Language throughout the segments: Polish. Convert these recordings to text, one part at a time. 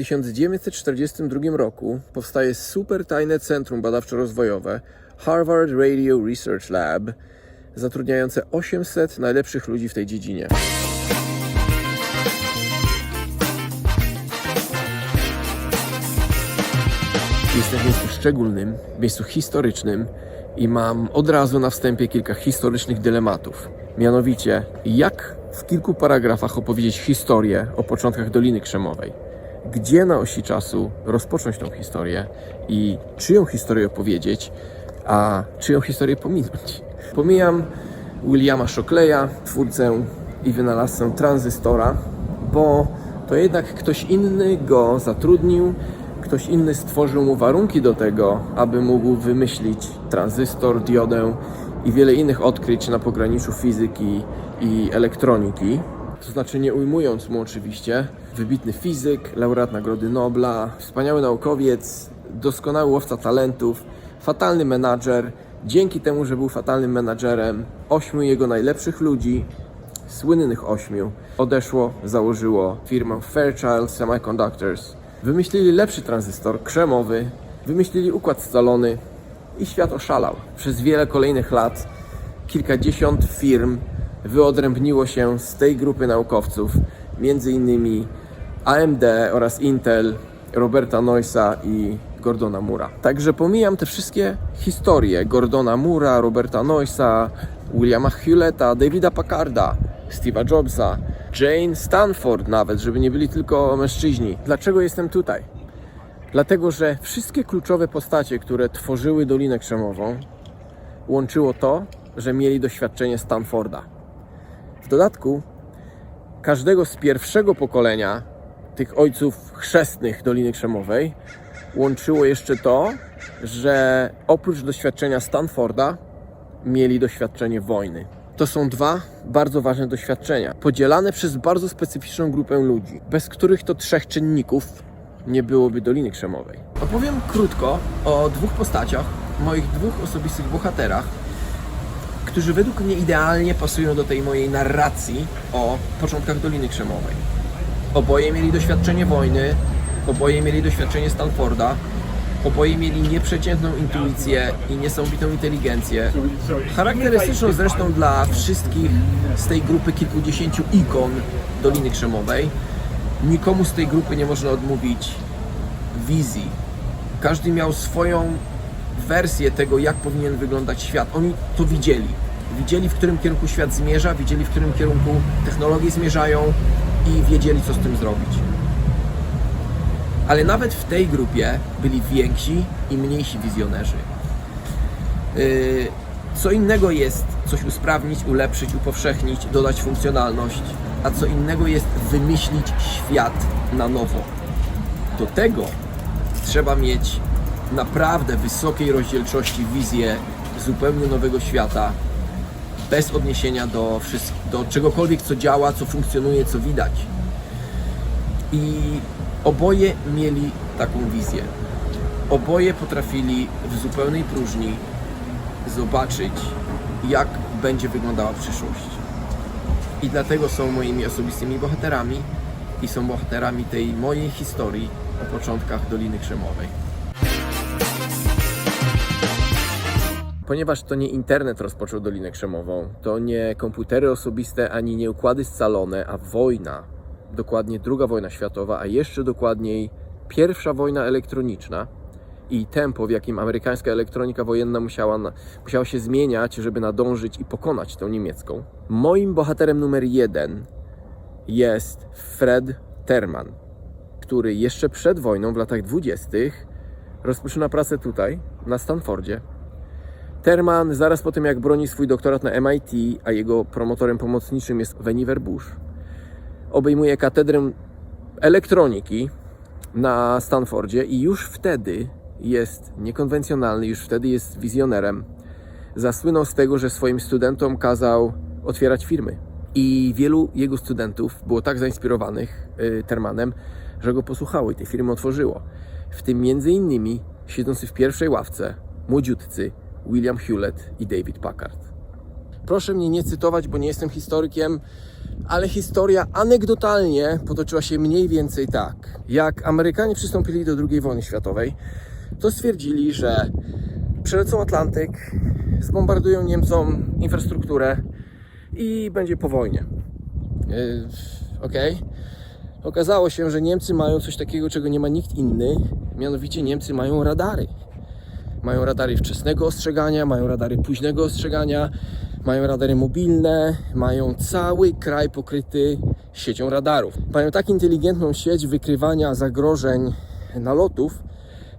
1942 roku powstaje super tajne centrum badawczo-rozwojowe Harvard Radio Research Lab, zatrudniające 800 najlepszych ludzi w tej dziedzinie. Jestem w miejscu szczególnym, miejscu historycznym i mam od razu na wstępie kilka historycznych dylematów. Mianowicie, jak w kilku paragrafach opowiedzieć historię o początkach Doliny Krzemowej? Gdzie na osi czasu rozpocząć tą historię i czyją historię opowiedzieć, a czyją historię pominąć? Pomijam Williama Shockleya, twórcę i wynalazcę tranzystora, bo to jednak ktoś inny go zatrudnił, ktoś inny stworzył mu warunki do tego, aby mógł wymyślić tranzystor, diodę i wiele innych odkryć na pograniczu fizyki i elektroniki. To znaczy, nie ujmując mu oczywiście, wybitny fizyk, laureat Nagrody Nobla, wspaniały naukowiec, doskonały łowca talentów, fatalny menadżer. Dzięki temu, że był fatalnym menadżerem, ośmiu jego najlepszych ludzi słynnych ośmiu odeszło, założyło firmę Fairchild Semiconductors. Wymyślili lepszy tranzystor, krzemowy, wymyślili układ scalony i świat oszalał. Przez wiele kolejnych lat kilkadziesiąt firm wyodrębniło się z tej grupy naukowców, innymi AMD oraz Intel, Roberta Noysa i Gordona Mura. Także pomijam te wszystkie historie Gordona Mura, Roberta Noysa, Williama Hewletta, Davida Packarda, Steve'a Jobsa, Jane Stanford nawet, żeby nie byli tylko mężczyźni. Dlaczego jestem tutaj? Dlatego, że wszystkie kluczowe postacie, które tworzyły Dolinę Krzemową, łączyło to, że mieli doświadczenie Stanforda. Dodatku, każdego z pierwszego pokolenia tych ojców chrzestnych Doliny Krzemowej łączyło jeszcze to, że oprócz doświadczenia Stanforda mieli doświadczenie wojny. To są dwa bardzo ważne doświadczenia, podzielane przez bardzo specyficzną grupę ludzi, bez których to trzech czynników nie byłoby Doliny Krzemowej. Opowiem krótko o dwóch postaciach, moich dwóch osobistych bohaterach, którzy według mnie idealnie pasują do tej mojej narracji o początkach Doliny Krzemowej. Oboje mieli doświadczenie wojny, oboje mieli doświadczenie Stanforda, oboje mieli nieprzeciętną intuicję i niesamowitą inteligencję. Charakterystyczną zresztą dla wszystkich z tej grupy kilkudziesięciu ikon Doliny Krzemowej. Nikomu z tej grupy nie można odmówić wizji. Każdy miał swoją wersję tego, jak powinien wyglądać świat. Oni to widzieli. Widzieli, w którym kierunku świat zmierza, widzieli, w którym kierunku technologie zmierzają i wiedzieli, co z tym zrobić. Ale nawet w tej grupie byli więksi i mniejsi wizjonerzy. Yy, Co innego jest coś usprawnić, ulepszyć, upowszechnić, dodać funkcjonalność, a co innego jest wymyślić świat na nowo. Do tego trzeba mieć naprawdę wysokiej rozdzielczości wizję zupełnie nowego świata, bez odniesienia do, do czegokolwiek, co działa, co funkcjonuje, co widać. I oboje mieli taką wizję. Oboje potrafili w zupełnej próżni zobaczyć, jak będzie wyglądała przyszłość. I dlatego są moimi osobistymi bohaterami i są bohaterami tej mojej historii o początkach Doliny Krzemowej. Ponieważ to nie internet rozpoczął Dolinę Krzemową, to nie komputery osobiste ani nie układy scalone, a wojna, dokładnie druga wojna światowa, a jeszcze dokładniej pierwsza wojna elektroniczna i tempo, w jakim amerykańska elektronika wojenna musiała, musiała się zmieniać, żeby nadążyć i pokonać tą niemiecką. Moim bohaterem numer jeden jest Fred Terman, który jeszcze przed wojną w latach dwudziestych rozpoczyna pracę tutaj, na Stanfordzie, Terman zaraz po tym, jak broni swój doktorat na MIT, a jego promotorem pomocniczym jest Vannevar Bush, obejmuje katedrę elektroniki na Stanfordzie i już wtedy jest niekonwencjonalny, już wtedy jest wizjonerem. Zasłynął z tego, że swoim studentom kazał otwierać firmy. I wielu jego studentów było tak zainspirowanych y, Termanem, że go posłuchało i te firmy otworzyło. W tym między innymi siedzący w pierwszej ławce młodziutcy William Hewlett i David Packard. Proszę mnie nie cytować, bo nie jestem historykiem, ale historia anegdotalnie potoczyła się mniej więcej tak. Jak Amerykanie przystąpili do II wojny światowej, to stwierdzili, że przelecą Atlantyk, zbombardują Niemcom infrastrukturę i będzie po wojnie. Yy. Okazało się, że Niemcy mają coś takiego, czego nie ma nikt inny, mianowicie Niemcy mają radary. Mają radary wczesnego ostrzegania, mają radary późnego ostrzegania, mają radary mobilne, mają cały kraj pokryty siecią radarów. Mają tak inteligentną sieć wykrywania zagrożeń nalotów,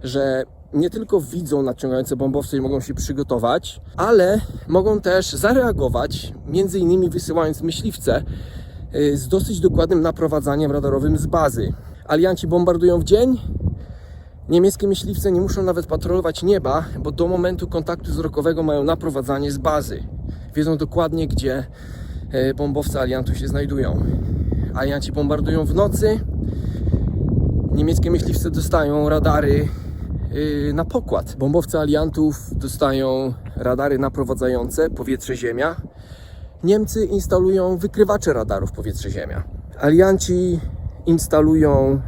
że nie tylko widzą nadciągające bombowce i mogą się przygotować, ale mogą też zareagować, między innymi wysyłając myśliwce y, z dosyć dokładnym naprowadzaniem radarowym z bazy. Alianci bombardują w dzień, Niemieckie myśliwce nie muszą nawet patrolować nieba, bo do momentu kontaktu wzrokowego mają naprowadzanie z bazy. Wiedzą dokładnie, gdzie e, bombowce aliantów się znajdują. Alianci bombardują w nocy. Niemieckie myśliwce dostają radary yy, na pokład. Bombowce aliantów dostają radary naprowadzające powietrze-ziemia. Niemcy instalują wykrywacze radarów powietrze-ziemia. Alianci instalują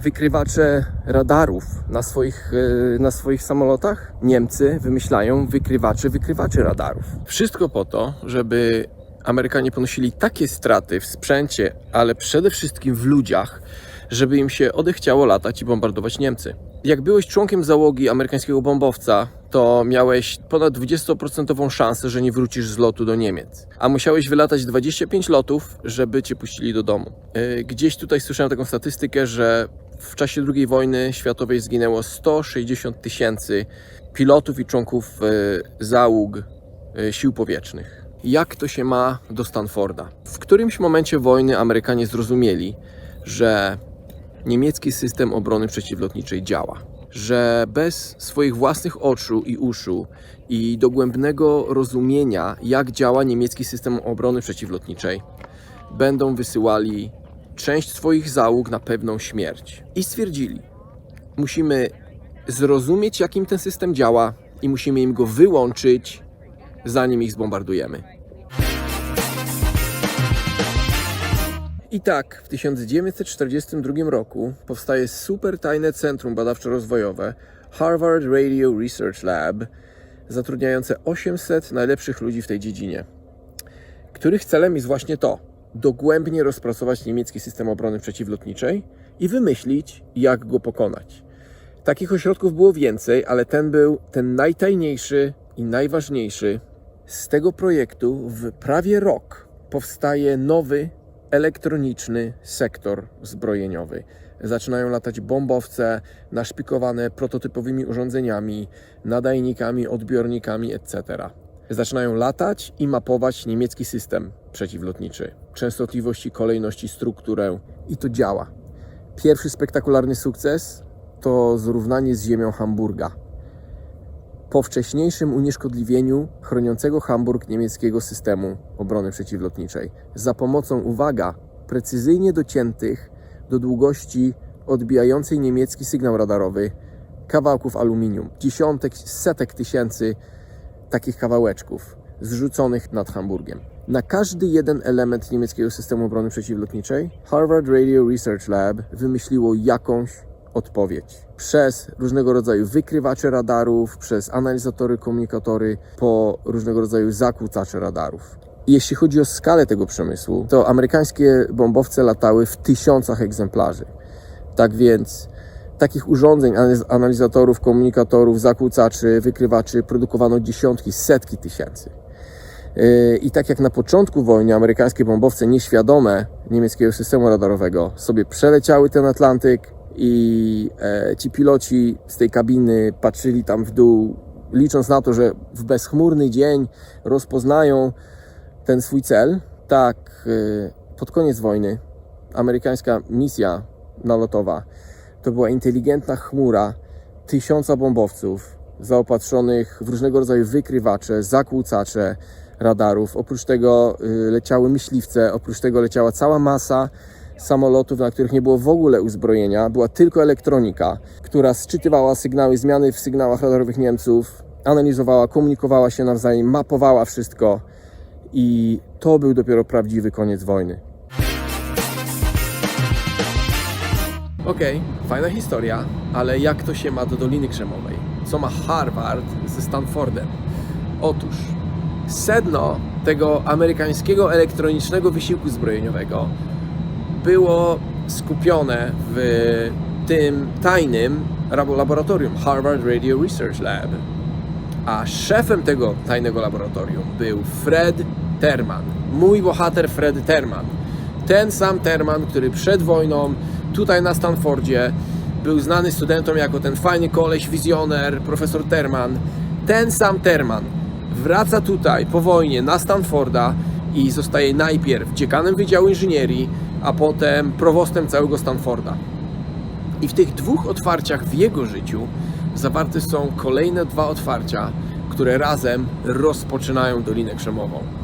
wykrywacze radarów na swoich, e, na swoich samolotach. Niemcy wymyślają wykrywacze wykrywaczy radarów. Wszystko po to, żeby Amerykanie ponosili takie straty w sprzęcie, ale przede wszystkim w ludziach, żeby im się odechciało latać i bombardować Niemcy. Jak byłeś członkiem załogi amerykańskiego bombowca, to miałeś ponad 20% szansę, że nie wrócisz z lotu do Niemiec. A musiałeś wylatać 25 lotów, żeby cię puścili do domu. Yy, Gdzieś tutaj słyszałem taką statystykę, że w czasie II wojny światowej zginęło 160 tysięcy pilotów i członków yy, załóg yy, sił powietrznych. Jak to się ma do Stanforda? W którymś momencie wojny Amerykanie zrozumieli, że niemiecki system obrony przeciwlotniczej działa. Że bez swoich własnych oczu i uszu i dogłębnego rozumienia, jak działa niemiecki system obrony przeciwlotniczej, będą wysyłali część swoich załóg na pewną śmierć. I stwierdzili, musimy zrozumieć, jakim ten system działa i musimy im go wyłączyć, zanim ich zbombardujemy. I tak w 1942 roku powstaje super tajne centrum badawczo-rozwojowe Harvard Radio Research Lab, zatrudniające 800 najlepszych ludzi w tej dziedzinie, których celem jest właśnie to: dogłębnie rozpracować niemiecki system obrony przeciwlotniczej i wymyślić, jak go pokonać. Takich ośrodków było więcej, ale ten był ten najtajniejszy i najważniejszy. Z tego projektu w prawie rok powstaje nowy elektroniczny sektor zbrojeniowy. Zaczynają latać bombowce naszpikowane prototypowymi urządzeniami, nadajnikami, odbiornikami, etc. Zaczynają latać i mapować niemiecki system przeciwlotniczy, częstotliwości, kolejności, strukturę i to działa. Pierwszy spektakularny sukces to zrównanie z ziemią Hamburga. Po wcześniejszym unieszkodliwieniu chroniącego Hamburg niemieckiego systemu obrony przeciwlotniczej za pomocą, uwaga, precyzyjnie dociętych do długości odbijającej niemiecki sygnał radarowy kawałków aluminium, dziesiątek, setek tysięcy takich kawałeczków zrzuconych nad Hamburgiem. Na każdy jeden element niemieckiego systemu obrony przeciwlotniczej Harvard Radio Research Lab wymyśliło jakąś odpowiedź. Przez różnego rodzaju wykrywacze radarów, przez analizatory, komunikatory, po różnego rodzaju zakłócacze radarów. Jeśli chodzi o skalę tego przemysłu, to amerykańskie bombowce latały w tysiącach egzemplarzy. Tak więc takich urządzeń, analiz- analizatorów, komunikatorów, zakłócaczy, wykrywaczy produkowano dziesiątki, setki tysięcy. Yy, I tak jak na początku wojny amerykańskie bombowce nieświadome niemieckiego systemu radarowego sobie przeleciały ten Atlantyk i e, ci piloci z tej kabiny patrzyli tam w dół, licząc na to, że w bezchmurny dzień rozpoznają ten swój cel. Tak, yy, pod koniec wojny amerykańska misja nalotowa to była inteligentna chmura tysiąca bombowców zaopatrzonych w różnego rodzaju wykrywacze, zakłócacze radarów. Oprócz tego y, leciały myśliwce, oprócz tego leciała cała masa samolotów, na których nie było w ogóle uzbrojenia, była tylko elektronika, która sczytywała sygnały, zmiany w sygnałach radarowych Niemców, analizowała, komunikowała się nawzajem, mapowała wszystko i to był dopiero prawdziwy koniec wojny. Okej, fajna historia, ale jak to się ma do Doliny Krzemowej? Co ma Harvard ze Stanfordem? Otóż sedno tego amerykańskiego elektronicznego wysiłku zbrojeniowego było skupione w tym tajnym laboratorium Harvard Radio Research Lab. A szefem tego tajnego laboratorium był Fred Terman. Mój bohater Fred Terman. Ten sam Terman, który przed wojną tutaj na Stanfordzie był znany studentom jako ten fajny koleś, wizjoner, profesor Terman. Ten sam Terman wraca tutaj po wojnie na Stanforda i zostaje najpierw dziekanem Wydziału Inżynierii, a potem prowostem całego Stanforda. I w tych dwóch otwarciach w jego życiu zawarte są kolejne dwa otwarcia, które razem rozpoczynają Dolinę Krzemową.